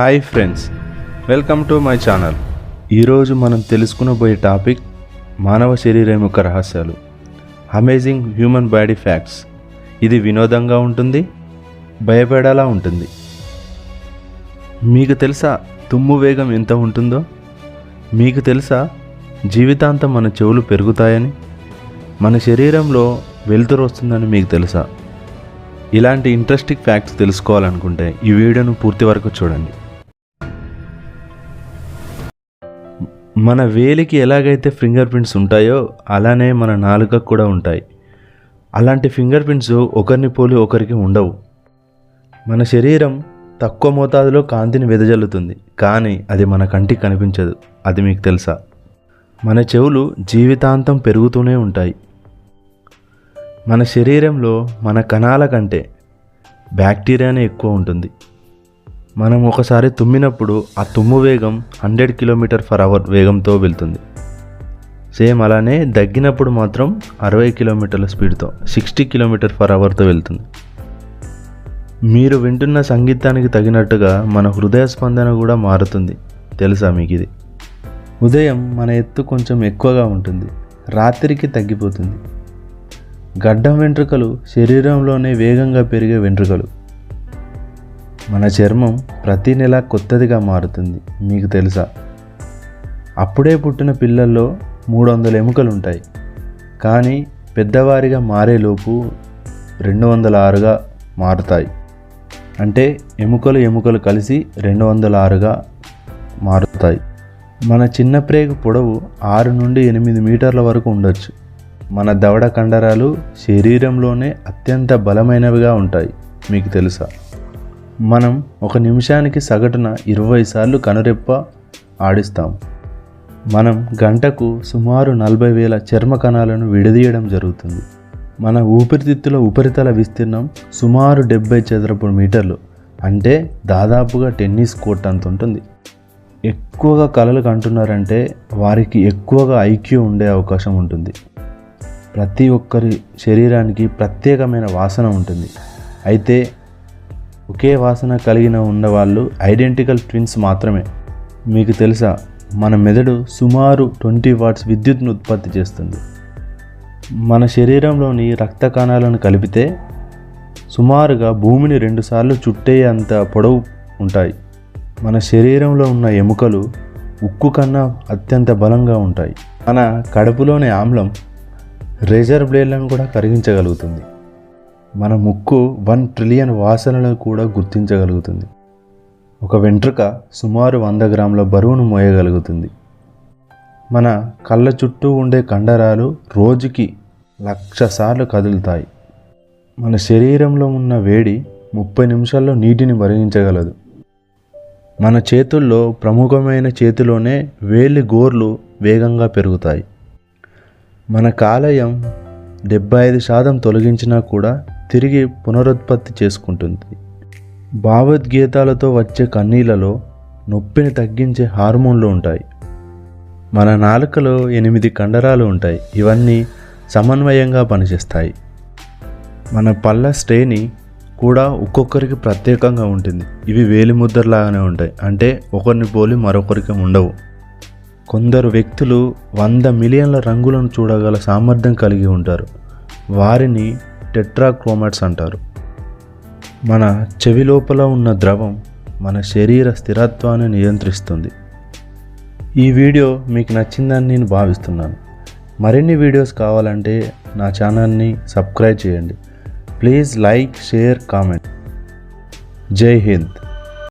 Hi friends welcome to my channel. ఈరోజు మనం తెలుసుకునబోయే topic మానవ శరీరం యొక్క రహస్యాలు. అమేజింగ్ హ్యూమన్ బాడీ ఫ్యాక్ట్స్ ఇది వినోదంగా ఉంటుంది భయపడేలా ఉంటుంది. మీకు తెలుసా తుమ్ము వేగం ఎంత ఉంటుందో? మీకు తెలుసా జీవితాంతం మన చెవులు పెరుగుతాయని? మన శరీరంలో వెలుతురు వస్తుందని మీకు తెలుసా? ఇలాంటి ఇంట్రెస్టింగ్ ఫ్యాక్ట్స్ తెలుసుకోవాలనుకుంటే ఈ వీడియోను పూర్తి వరకు చూడండి. మన వేలికి ఎలాగైతే ఫింగర్ ప్రింట్స్ ఉంటాయో అలానే మన నాలుకకు కూడా ఉంటాయి. అలాంటి ఫింగర్ ప్రింట్స్ ఒకరిని పోలి ఒకరికి ఉండవు. మన శరీరం తక్కువ మోతాదులో కాంతిని వెదజల్లుతుంది కానీ అది మన కంటికి కనిపించదు. అది మీకు తెలుసా? మన చెవులు జీవితాంతం పెరుగుతూనే ఉంటాయి. మన శరీరంలో మన కణాల కంటే బ్యాక్టీరియానే ఎక్కువ ఉంటుంది. మనం ఒకసారి తుమ్మినప్పుడు ఆ తుమ్ము వేగం హండ్రెడ్ కిలోమీటర్ ఫర్ అవర్ వేగంతో వెళ్తుంది. సేమ్ అలానే దగ్గినప్పుడు మాత్రం అరవై కిలోమీటర్ల స్పీడ్తో సిక్స్టీ కిలోమీటర్ ఫర్ అవర్తో వెళ్తుంది. మీరు వింటున్న సంగీతానికి తగినట్టుగా మన హృదయ స్పందన కూడా మారుతుంది. తెలుసా మీకు ఇది ఉదయం మన ఎత్తు కొంచెం ఎక్కువగా ఉంటుంది. రాత్రికి తగ్గిపోతుంది. గడ్డం వెంట్రుకలు శరీరంలోనే వేగంగా పెరిగే వెంట్రుకలు. మన చర్మం ప్రతి నెల కొత్తదిగా మారుతుంది మీకు తెలుసా? అప్పుడే పుట్టిన పిల్లల్లో మూడు వందల ఎముకలు ఉంటాయి కానీ పెద్దవారిగా మారేలోపు రెండు వందల ఆరుగా మారుతాయి. అంటే ఎముకలు ఎముకలు కలిసి రెండు వందల ఆరుగా మారుతాయి. మన చిన్న ప్రేగు పొడవు ఆరు నుండి ఎనిమిది మీటర్ల వరకు ఉండొచ్చు. మన దవడ కండరాలు శరీరంలోనే అత్యంత బలమైనవిగా ఉంటాయి మీకు తెలుసా? మనం ఒక నిమిషానికి సగటున ఇరవై సార్లు కనురెప్ప ఆడిస్తాం. మనం గంటకు సుమారు నలభై వేల చర్మ కణాలను విడదీయడం జరుగుతుంది. మన ఊపిరితిత్తుల ఉపరితల విస్తీర్ణం సుమారు డెబ్బై చదరపు మీటర్లు అంటే దాదాపుగా టెన్నిస్ కోర్ట్ అంత ఉంటుంది. ఎక్కువగా కలలు కంటున్నారంటే వారికి ఎక్కువగా ఐక్యూ ఉండే అవకాశం ఉంటుంది. ప్రతి ఒక్కరి శరీరానికి ప్రత్యేకమైన వాసన ఉంటుంది. అయితే ఒకే వాసన కలిగిన ఉన్నవాళ్ళు ఐడెంటికల్ ట్విన్స్ మాత్రమే. మీకు తెలుసా మన మెదడు సుమారు ట్వంటీ వాట్స్ విద్యుత్ను ఉత్పత్తి చేస్తుంది. మన శరీరంలోని రక్త కణాలను కలిపితే సుమారుగా భూమిని రెండుసార్లు చుట్టే అంత పొడవు ఉంటాయి. మన శరీరంలో ఉన్న ఎముకలు ఉక్కు కన్నా అత్యంత బలంగా ఉంటాయి. మన కడుపులోని ఆమ్లం రేజర్ బ్లేడ్లను కూడా కరిగించగలుగుతుంది. మన ముక్కు వన్ ట్రిలియన్ వాసనలను కూడా గుర్తించగలుగుతుంది. ఒక వెంట్రుక సుమారు వంద గ్రాముల బరువును మోయగలుగుతుంది. మన కళ్ళ చుట్టూ ఉండే కండరాలు రోజుకి లక్ష సార్లు కదులుతాయి. మన శరీరంలో ఉన్న వేడి ముప్పై నిమిషాల్లో నీటిని మరిగించగలదు. మన చేతుల్లో ప్రముఖమైన చేతిలోనే వేలి గోర్లు వేగంగా పెరుగుతాయి. మన కాలయం డెబ్బై ఐదు శాతం తొలగించినా కూడా తిరిగి పునరుత్పత్తి చేసుకుంటుంది. భావోద్గీతాలతో వచ్చే కన్నీళ్ళలో నొప్పిని తగ్గించే హార్మోన్లు ఉంటాయి. మన నాలుకలో ఎనిమిది కండరాలు ఉంటాయి. ఇవన్నీ సమన్వయంగా పనిచేస్తాయి. మన పళ్ళ శ్రేణి కూడా ఒక్కొక్కరికి ప్రత్యేకంగా ఉంటుంది. ఇవి వేలి ముద్రలాగానే ఉంటాయి. అంటే ఒకరిని పోలి మరొకరికి ఉండవు. కొందరు వ్యక్తులు వంద మిలియన్ల రంగులను చూడగల సామర్థ్యం కలిగి ఉంటారు. వారిని టెట్రాక్రోమాట్స్ అంటారు. మన చెవి లోపల ఉన్న ద్రవం మన శరీర స్థిరత్వాన్ని నియంత్రిస్తుంది. ఈ వీడియో మీకు నచ్చిందని నేను భావిస్తున్నాను. మరిన్ని వీడియోస్ కావాలంటే నా ఛానల్ని సబ్స్క్రైబ్ చేయండి. Please like share comment. Jai Hind.